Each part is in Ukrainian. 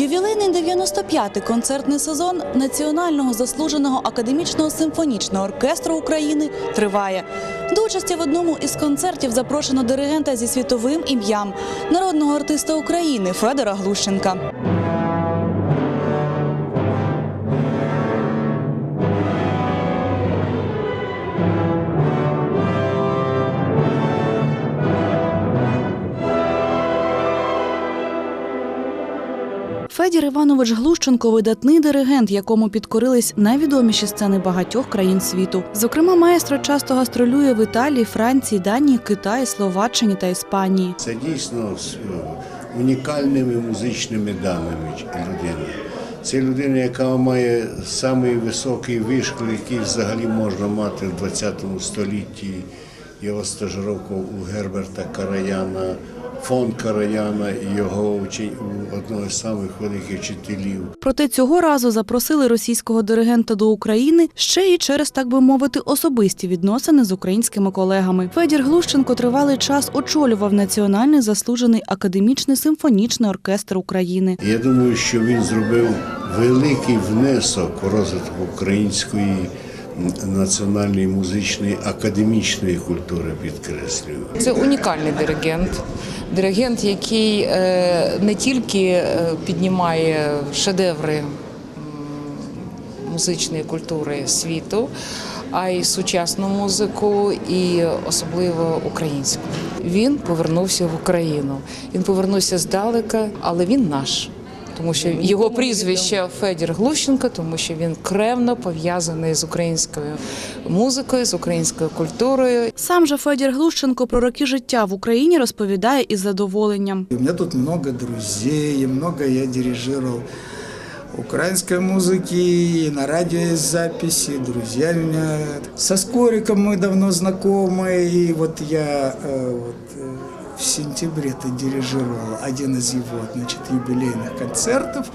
Ювілейний 95-й концертний сезон Національного заслуженого академічного симфонічного оркестру України триває. До участі в одному із концертів запрошено диригента зі світовим ім'ям народного артиста України Федора Глущенка. Федір Іванович Глущенко видатний диригент, якому підкорились найвідоміші сцени багатьох країн світу. Зокрема, маестро часто гастролює в Італії, Франції, Данії, Китаї, Словаччині та Іспанії. Це дійсно з, е, унікальними музичними даними людини. Це людина, яка має самий високий вишкіл, який взагалі можна мати в 20 столітті. Його стажировка у Герберта Караяна, фон Караяна і його учень у одного з самих великих вчителів. Проте цього разу запросили російського диригента до України ще й через, так би мовити, особисті відносини з українськими колегами. Федір Глущенко тривалий час очолював національний заслужений академічний симфонічний оркестр України. Я думаю, що він зробив великий внесок у розвиток української національної музичної академічної культури, підкреслюю. Це унікальний диригент. Диригент, який е, не тільки е, піднімає шедеври музичної культури світу, а й сучасну музику, і особливо українську. Він повернувся в Україну. Він повернувся здалека, але він наш Тому що його прізвище Федір Глущенко, тому що він кревно пов'язаний з українською музикою, з українською культурою. Сам же Федір Глущенко про роки життя в Україні розповідає із задоволенням. У меня тут много друзей, и много я дирижировал украинской музыки, и на радио есть записи, друзья у меня. Со Скориком мы давно знакомы, и вот я э, вот, э, в сентябре ты дирижировал один из его значит, юбилейных концертов.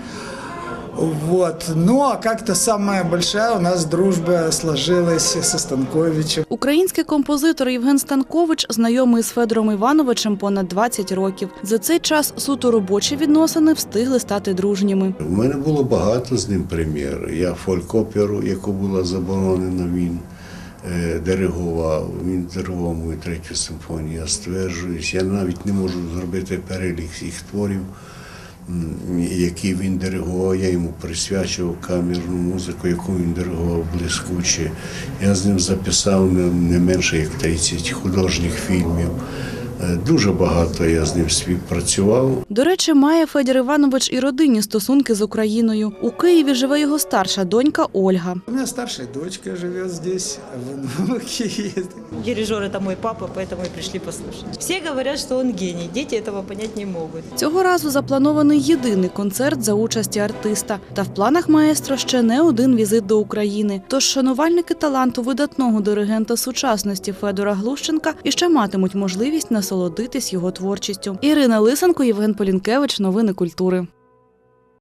Вот. Ну, а как-то самая большая у нас дружба сложилась со Станковичем. Український композитор Євген Станкович знайомий з Федором Івановичем понад 20 років. За цей час суто робочі відносини встигли стати дружніми. У мене було багато з ним прем'єр. Я фольк-оперу, яку була заборонена, він диригував. Він диригував мою третю симфонію. Я стверджуюсь. Я навіть не можу зробити перелік всіх творів, які він диригував. Я йому присвячував камерну музику, яку він диригував блискуче. Я з ним записав не менше як 30 художніх фільмів. Е, Дуже багато я з ним співпрацював. До речі, має Федір Іванович і родинні стосунки з Україною. У Києві живе його старша донька Ольга. У меня старшая дочка живет здесь, внуки есть. Дирижер это мой папа, поэтому и пришли послушать. Все говорят, что он гений. Дети этого понять не могут. Цього разу запланований єдиний концерт за участі артиста. Та в планах маестро ще не один візит до України. Тож шанувальники таланту видатного диригента сучасності Федора Глущенка іще матимуть можливість насолодитись його творчістю. Ірина Лисенко, Євген Полінкевич. Новини культури.